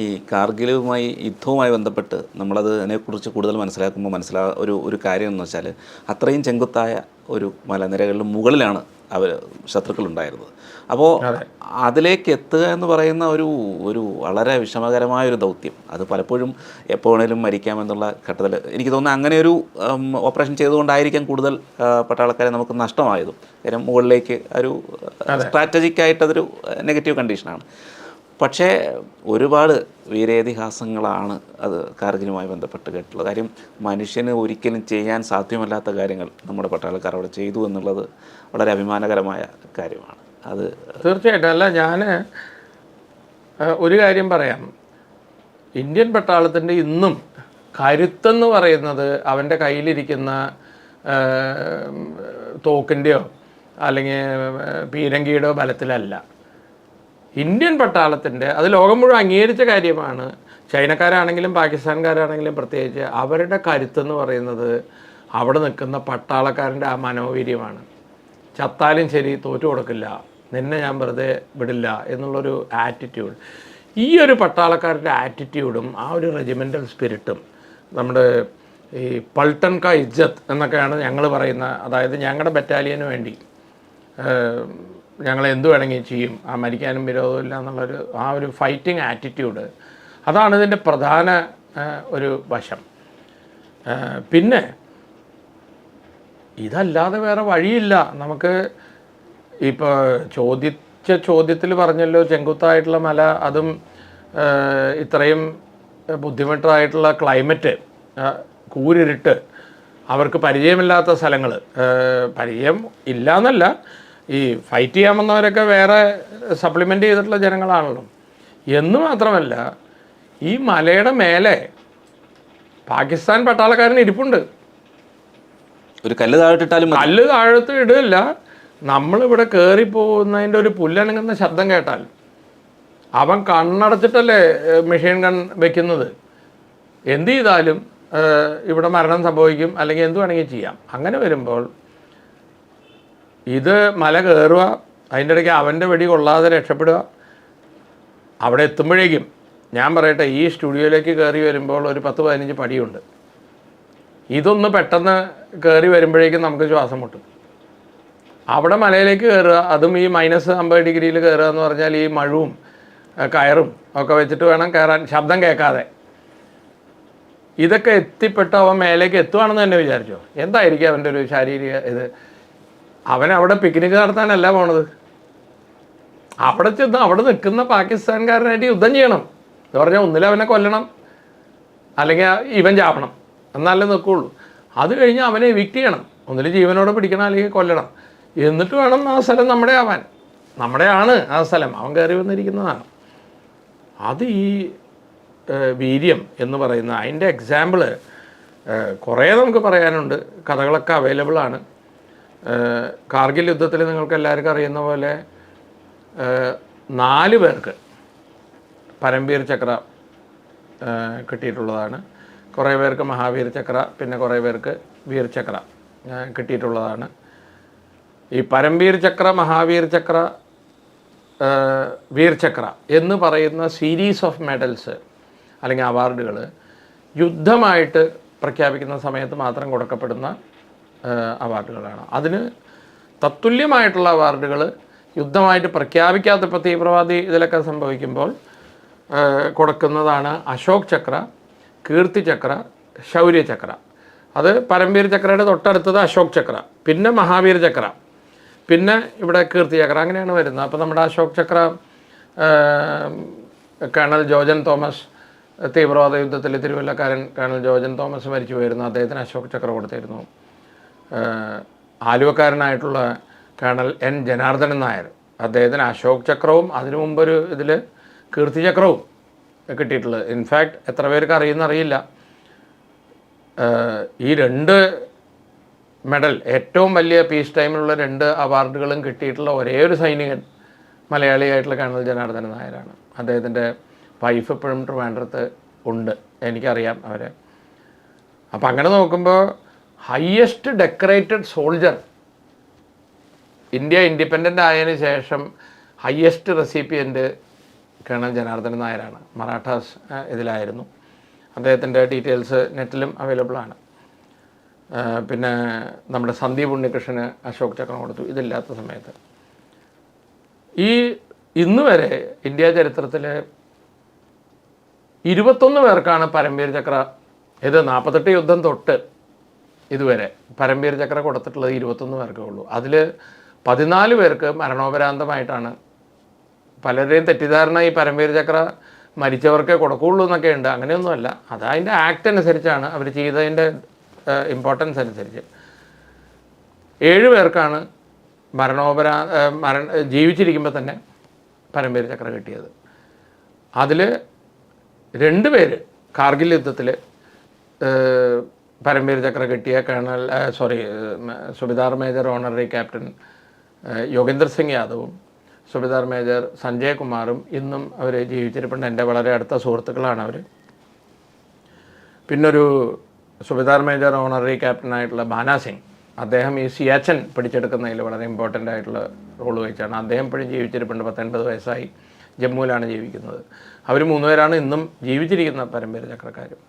ഈ കാർഗിലുമായി യുദ്ധവുമായി ബന്ധപ്പെട്ട് നമ്മളത് അതിനെക്കുറിച്ച് കൂടുതൽ മനസ്സിലാക്കുമ്പോൾ മനസ്സിലാ ഒരു ഒരു കാര്യം എന്ന് വെച്ചാൽ അത്രയും ചെങ്കുത്തായ ഒരു മലനിരകളിൽ മുകളിലാണ് അവർ ശത്രുക്കളുണ്ടായിരുന്നത്. അപ്പോൾ അതിലേക്ക് എത്തുക എന്ന് പറയുന്ന ഒരു ഒരു വളരെ വിഷമകരമായ ഒരു ദൗത്യം. അത് പലപ്പോഴും എപ്പോൾ വേണേലും മരിക്കാമെന്നുള്ള ഘട്ടത്തിൽ എനിക്ക് തോന്നുന്നു അങ്ങനെ ഒരു ഓപ്പറേഷൻ ചെയ്തുകൊണ്ടായിരിക്കാം കൂടുതൽ പട്ടാളക്കാരെ നമുക്ക് നഷ്ടമായതും. കാര്യം മുകളിലേക്ക് ഒരു സ്ട്രാറ്റജിക് ആയിട്ട് അതൊരു നെഗറ്റീവ് കണ്ടീഷനാണ്. പക്ഷേ ഒരുപാട് വീരേതിഹാസങ്ങളാണ് അത് കാർഗിലുമായി ബന്ധപ്പെട്ട് കേട്ടിട്ടുള്ളത്. കാര്യം മനുഷ്യന് ഒരിക്കലും ചെയ്യാൻ സാധ്യമല്ലാത്ത കാര്യങ്ങൾ നമ്മുടെ പട്ടാളക്കാർ അവിടെ ചെയ്തു എന്നുള്ളത് വളരെ അഭിമാനകരമായ കാര്യമാണ്. അത് തീർച്ചയായിട്ടും. അല്ല ഞാൻ ഒരു കാര്യം പറയാം. ഇന്ത്യൻ പട്ടാളത്തിന്റെ ഇന്നും കരുത്തെന്ന് പറയുന്നത് അവന്റെ കയ്യിലിരിക്കുന്ന തോക്കിന്റെയോ അല്ലെങ്കിൽ പീരങ്കിയുടെയോ ബലത്തിലല്ല. ഇന്ത്യൻ പട്ടാളത്തിന്റെ അത് ലോകം മുഴുവൻ അംഗീകരിച്ച കാര്യമാണ്. ചൈനക്കാരാണെങ്കിലും പാകിസ്ഥാൻകാരാണെങ്കിലും പ്രത്യേകിച്ച് അവരുടെ കരുത്തെന്ന് പറയുന്നത് അവിടെ നിൽക്കുന്ന പട്ടാളക്കാരന്റെ ആ മനോവീര്യമാണ്. ചത്താലും ശരി തോറ്റു കൊടുക്കില്ല നിന്നെ ഞാൻ വെറുതെ വിടില്ല എന്നുള്ളൊരു ആറ്റിറ്റ്യൂഡ് ഈ ഒരു പട്ടാളക്കാരുടെ ആറ്റിറ്റ്യൂഡും ആ ഒരു റെജിമെന്റൽ സ്പിരിറ്റും നമ്മുടെ ഈ പൾട്ടൺ ക ഇജ്ജത്ത് എന്നൊക്കെയാണ് ഞങ്ങൾ പറയുന്ന അതായത് ഞങ്ങളുടെ ബറ്റാലിയന് വേണ്ടി ഞങ്ങൾ എന്ത് വേണമെങ്കിൽ ചെയ്യും ആ മരിക്കാനും വിരോധമില്ല എന്നുള്ളൊരു ആ ഒരു ഫൈറ്റിംഗ് ആറ്റിറ്റ്യൂഡ് അതാണ് ഇതിന്റെ പ്രധാന ഒരു വശം. പിന്നെ ഇതല്ലാതെ വേറെ വഴിയില്ല. നമുക്ക് ഇപ്പോൾ ചോദിച്ച ചോദ്യത്തിൽ പറഞ്ഞല്ലോ ചെങ്കുത്തായിട്ടുള്ള മല അതും ഇത്രയും ബുദ്ധിമുട്ടായിട്ടുള്ള ക്ലൈമറ്റ് കൂരിരുട്ട് അവർക്ക് പരിചയമില്ലാത്ത സ്ഥലങ്ങൾ പരിചയം ഇല്ല എന്നല്ല ഈ ഫൈറ്റ് ചെയ്യാൻ വന്നവരൊക്കെ വേറെ സപ്ലിമെന്റ് ചെയ്തിട്ടുള്ള ജനങ്ങളാണല്ലോ. എന്ന് മാത്രമല്ല ഈ മലയുടെ മേലെ പാകിസ്ഥാൻ പട്ടാളക്കാരൻ ഇരിപ്പുണ്ട്. ഒരു കല്ല് താഴത്തിട്ടാലും. കല്ല് താഴത്ത് ഇടില്ല നമ്മളിവിടെ കയറി പോകുന്നതിന്റെ ഒരു പുല്ലനങ്ങുന്ന ശബ്ദം കേട്ടാൽ. അവൻ കണ്ണടച്ചിട്ടല്ലേ മെഷീൻ ഗൺ വെക്കുന്നത്. എന്ത് ചെയ്താലും ഇവിടെ മരണം സംഭവിക്കും അല്ലെങ്കിൽ എന്ത് വേണമെങ്കിൽ ചെയ്യാം. അങ്ങനെ വരുമ്പോൾ ഇത് മല കയറുക അതിന്റെ ഇടയ്ക്ക് അവന്റെ വെടി കൊള്ളാതെ രക്ഷപ്പെടുക. അവിടെ എത്തുമ്പോഴേക്കും ഞാൻ പറയട്ടെ ഈ സ്റ്റുഡിയോയിലേക്ക് കയറി വരുമ്പോൾ ഒരു പത്ത് പതിനഞ്ച് പടിയുണ്ട്. ഇതൊന്ന് പെട്ടെന്ന് കയറി വരുമ്പോഴേക്കും നമുക്ക് ശ്വാസം മുട്ടും. അവിടെ മലയിലേക്ക് കയറുക അതും ഈ മൈനസ് അമ്പത് ഡിഗ്രിയിൽ കയറുക എന്ന് പറഞ്ഞാൽ ഈ മഴവും കയറും ഒക്കെ വെച്ചിട്ട് വേണം കയറാൻ ശബ്ദം കേൾക്കാതെ. ഇതൊക്കെ എത്തിപ്പെട്ട് അവൻ മേലേക്ക് എത്തുവാണെന്ന് തന്നെ വിചാരിച്ചോ? എന്തായിരിക്കും അവന്റെ ഒരു ശാരീരിക ഇത്? അവൻ അവിടെ പിക്നിക് നടത്താനല്ല പോണത്. അവിടെ ചെന്ന് അവിടെ നിൽക്കുന്ന പാകിസ്ഥാൻകാരനായിട്ട് യുദ്ധം ചെയ്യണം. എന്ന് പറഞ്ഞാൽ ഒന്നിൽ അവനെ കൊല്ലണം. അല്ലെങ്കിൽ ഇവൻ ചാവണം. എന്നാലേ നിൽക്കുള്ളൂ. അത് കഴിഞ്ഞ് അവനെ എവിക്റ്റ് ചെയ്യണം. ഒന്നിൽ ജീവനോടെ പിടിക്കണം അല്ലെങ്കിൽ കൊല്ലണം. എന്നിട്ട് വേണം ആ സ്ഥലം നമ്മുടെ ആവാൻ. നമ്മുടെ ആണ് ആ സ്ഥലം. അവൻ കയറി വന്നിരിക്കുന്നതാണ്. അത് ഈ വീര്യം എന്ന് പറയുന്ന അതിന്റെ എക്സാമ്പിൾ കുറേ നമുക്ക് പറയാനുണ്ട്. കഥകളൊക്കെ ഏഹ്, കാർഗിൽ യുദ്ധത്തിൽ നിങ്ങൾക്ക് എല്ലാവർക്കും അറിയുന്ന പോലെ നാല് പേർക്ക് പരംവീർ ചക്ര കിട്ടിയിട്ടുള്ളതാണ്. കുറേ പേർക്ക് മഹാവീർ ചക്ര പിന്നെ കുറേ പേർക്ക് വീർ ചക്ര കിട്ടിയിട്ടുള്ളതാണ്. ഈ പരംവീർ ചക്ര മഹാവീർ ചക്ര വീർ ചക്ര എന്ന് പറയുന്ന സീരീസ് ഓഫ് മെഡൽസ് അല്ലെങ്കിൽ അവാർഡുകൾ യുദ്ധമായിട്ട് പ്രഖ്യാപിക്കുന്ന സമയത്ത് മാത്രം കൊടുക്കപ്പെടുന്ന അവാർഡുകളാണ്. അതിന് തത്തുല്യമായിട്ടുള്ള അവാർഡുകൾ യുദ്ധമായിട്ട് പ്രഖ്യാപിക്കാത്ത ഇപ്പോൾ തീവ്രവാദി ഇതിലൊക്കെ സംഭവിക്കുമ്പോൾ കൊടുക്കുന്നതാണ് അശോക് ചക്ര കീർത്തി ചക്ര ശൗര്യ ചക്ര. അത് പരംവീർ ചക്രയുടെ തൊട്ടടുത്തത് അശോക് ചക്ര പിന്നെ മഹാവീർ ചക്ര പിന്നെ ഇവിടെ കീർത്തി ചക്ര. അങ്ങനെയാണ് വരുന്നത്. അപ്പോൾ നമ്മുടെ അശോക് ചക്ര കേണൽ ജോജൻ തോമസ് തീവ്രവാദ യുദ്ധത്തിൽ തിരുവല്ലക്കാരൻ കേണൽ ജോജൻ തോമസ് മരിച്ചു പോയിരുന്നു അദ്ദേഹത്തിന് അശോക് ചക്ര കൊടുത്തിരുന്നു. ആലുവക്കാരനായിട്ടുള്ള കേണൽ എൻ ജനാർദ്ദനൻ നായർ. അദ്ദേഹത്തിന് അശോക് ചക്രവും അതിനു മുമ്പൊരു ഇതിൽ കീർത്തി ചക്രവും കിട്ടിയിട്ടുള്ളത് ഇൻഫാക്ട് എത്ര പേർക്ക് അറിയുന്നറിയില്ല ഈ രണ്ട് മെഡൽ ഏറ്റവും വലിയ പീസ് ടൈമിലുള്ള രണ്ട് അവാർഡുകളും കിട്ടിയിട്ടുള്ള ഒരേ ഒരു സൈനികൻ മലയാളിയായിട്ടുള്ള കേണൽ ജനാർദ്ദനൻ നായരാണ്. അദ്ദേഹത്തിന്റെ വൈഫ് ഇപ്പോഴും ട്രിവാൻഡ്രത്ത് ഉണ്ട്. എനിക്കറിയാം അവരെ. അപ്പം അങ്ങനെ നോക്കുമ്പോൾ highest decorated soldier India independent ആയതിനു ശേഷം ഹയസ്റ്റ് റെസിപ്പിയന്റ് കേണൽ ജനാർദ്ദൻ നായരാണ്. മറാഠാസ് ഇതിലായിരുന്നു. അദ്ദേഹത്തിന്റെ ഡീറ്റെയിൽസ് നെറ്റിലും അവൈലബിൾ ആണ്. പിന്നെ നമ്മുടെ സന്ദീപ് ഉണ്ണികൃഷ്ണന് അശോക് ചക്രം കൊടുത്തു. ഇതില്ലാത്ത സമയത്ത്. ഈ ഇന്ന് വരെ ഇന്ത്യ ചരിത്രത്തിൽ ഇരുപത്തൊന്ന് പേർക്കാണ് പരംവീർ ചക്ര ഇത് നാൽപ്പത്തെട്ട് യുദ്ധം തൊട്ട് ഇതുവരെ. പരമ്പീർ ചക്ര കൊടുത്തിട്ടുള്ളത് ഇരുപത്തൊന്ന് പേർക്കേ ഉള്ളൂ. അതിൽ പതിനാല് പേർക്ക് മരണോപരാന്തമായിട്ടാണ് പലരുടെയും തെറ്റിദ്ധാരണ ഈ പരമ്പീർ ചക്ര മരിച്ചവർക്കേ കൊടുക്കുകയുള്ളൂ എന്നൊക്കെ ഉണ്ട്. അങ്ങനെയൊന്നുമല്ല. അത് അതിന്റെ ആക്ട് അനുസരിച്ചാണ് അവർ ചെയ്തതിന്റെ ഇമ്പോർട്ടൻസ് അനുസരിച്ച്. ഏഴ് പേർക്കാണ് മരണോപരാ മര ജീവിച്ചിരിക്കുമ്പോൾ തന്നെ പരമ്പീർ ചക്ര കിട്ടിയത്. അതിൽ രണ്ട് പേര് കാർഗിൽ യുദ്ധത്തിൽ പരംവീർ ചക്ര കിട്ടിയ colonel sorry Subedar major honorary captain Yogendra Singh യാദവും സുബിദാർ മേജർ സഞ്ജയ് കുമാറും ഇന്നും അവർ ജീവിച്ചിരിപ്പുണ്ട്. എന്റെ വളരെ അടുത്ത സുഹൃത്തുക്കളാണ് അവർ പിന്നൊരു സുബിദാർ മേജർ ഓണററി ക്യാപ്റ്റനായിട്ടുള്ള ബാനാ സിംഗ്. അദ്ദേഹം ഈ സിയാച്ചൻ പിടിച്ചെടുക്കുന്നതിൽ വളരെ ഇമ്പോർട്ടന്റ് ആയിട്ടുള്ള റോൾ വഹിച്ചാണ്. അദ്ദേഹം ഇപ്പോഴും ജീവിച്ചിരിപ്പുണ്ട്. പത്തൊൻപത് വയസ്സായി ജമ്മുവിലാണ് ജീവിക്കുന്നത്. അവർ മൂന്നുപേരാണ് ഇന്നും ജീവിച്ചിരിക്കുന്ന പരമ്പര ചക്രക്കാരും.